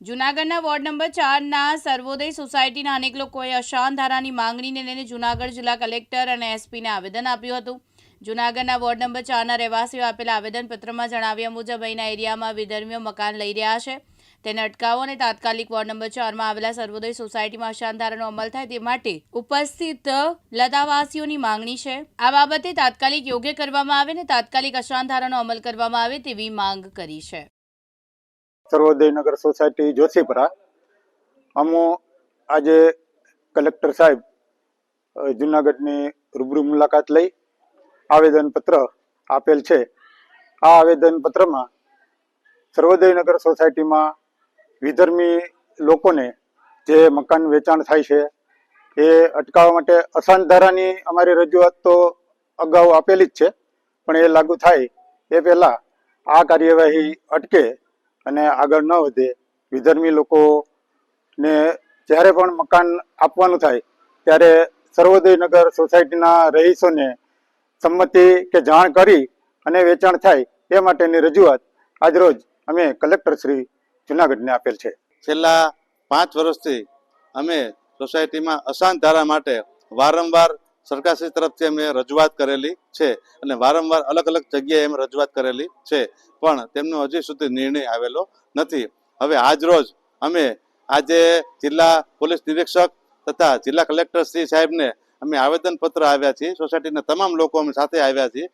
જૂનાગઢના ward number ચારના સર્વોદય સોસાયટીના અનેક લોકોએ અશાંત ધારાની માંગણીને લઈને જૂનાગઢ જિલ્લા કલેક્ટર અને એસપીને આવેદન આપ્યું હતું. જૂનાગઢના વોર્ડ નંબર ચારના રહેવાસીઓ આપેલા આવેદનપત્રમાં જણાવ્યા મુજબ અહીંના એરિયામાં વિધર્મીઓ મકાન લઈ રહ્યા છે. તેને અટકાવો અને તાત્કાલિક વોર્ડ નંબર ચારમાં આવેલા સર્વોદય સોસાયટીમાં અશાન ધારાનો અમલ થાય તે માટે ઉપસ્થિત લતાવાસીઓની માંગણી છે. આ બાબતે તાત્કાલિક યોગ્ય કરવામાં આવે અને તાત્કાલિક અશાન ધારાનો અમલ કરવામાં આવે તેવી માંગ કરી છે. સર્વોદયનગર સોસાયટી જોશીપુરા. અમો આજે કલેક્ટર સાહેબ જુનાગઢની રૂબરૂ મુલાકાત લઈ આવેદનપત્ર આપેલ છે. આ આવેદનપત્રમાં સર્વોદયનગર સોસાયટીમાં વિધર્મી લોકોને જે મકાન વેચાણ થાય છે, એ અટકાવવા માટે અશાંત ધારાની અમારી રજૂઆત તો અગાઉ આપેલી જ છે, પણ એ લાગુ થાય એ પહેલાં આ કાર્યવાહી અટકે અને આગળ ન વધે. વિધર્મી લોકોને જ્યારે પણ મકાન આપવાનું થાય, ત્યારે સર્વોદયનગર સોસાયટીના રહીશોને સંમતિ કે જાણ કરી અને વેચાણ થાય એ માટેની રજૂઆત આજરોજ અમે કલેક્ટર શ્રી જુનાગઢને આપેલ છે. છેલ્લા પાંચ વર્ષથી અમે સોસાયટીમાં અશાંત ધારા માટે વારંવાર સરકારશ્રી તરફથી અમે રજૂઆત કરેલી છે અને વારંવાર અલગ અલગ જગ્યાએ અમે રજૂઆત કરેલી છે. પણ તેમનો હજી સુધી નિર્ણય આવેલો નથી. હવે આજ રોજ અમે આજે જિલ્લા પોલીસ નિરીક્ષક તથા જિલ્લા કલેક્ટર શ્રી સાહેબને અમે આવેદનપત્ર આવ્યા છીએ. સોસાયટીના તમામ લોકો અમે સાથે આવ્યા છીએ.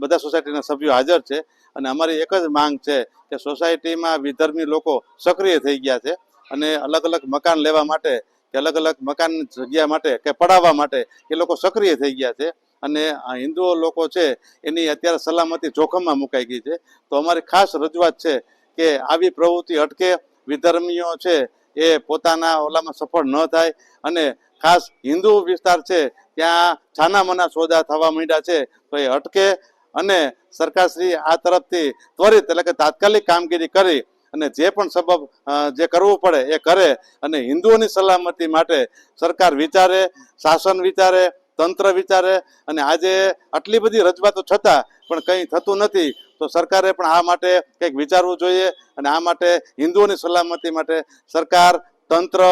બધા સોસાયટીના સભ્યો હાજર છે અને અમારી એક જ માંગ છે કે સોસાયટીમાં વિધર્મી લોકો સક્રિય થઈ ગયા છે અને અલગ અલગ મકાન લેવા માટે કે અલગ અલગ મકાન જગ્યા માટે કે પડાવવા માટે એ લોકો સક્રિય થઈ ગયા છે. અને આ હિન્દુઓ લોકો છે, એની અત્યારે સલામતી જોખમમાં મુકાઈ ગઈ છે. તો અમારી ખાસ રજૂઆત છે કે આવી પ્રવૃત્તિ અટકે, વિધર્મીઓ છે, એ પોતાના ઓલામાં સફળ ન થાય. અને ખાસ હિન્દુ વિસ્તાર છે, ત્યાં છાનામના સોદા થવા માંડ્યા છે, તો એ અટકે. અને સરકારશ્રી આ તરફથી ત્વરિત, એટલે કે તાત્કાલિક કામગીરી કરી અને જે પણ સબબ જે કરવું પડે એ કરે. અને હિન્દુઓની સલામતી માટે સરકાર વિચારે, શાસન વિચારે, તંત્ર વિચારે. અને આજે આટલી બધી રજૂઆતો છતાં પણ કંઈ થતું નથી, તો સરકારે પણ આ માટે કંઈક વિચારવું જોઈએ. અને આ માટે હિન્દુઓની સલામતી માટે સરકાર, તંત્ર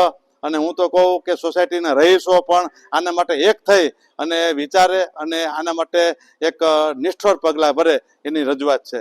અને હું તો કહું કે સોસાયટીના રહીશો પણ આના માટે એક થઈ અને વિચારે અને આના માટે એક નિષ્ઠોર પગલાં ભરે એની રજૂઆત છે.